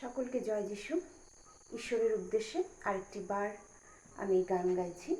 সকলকে জয় যিশু। ঈশ্বরের উদ্দেশ্যে আরেকটি বার আমি গান গাইছি।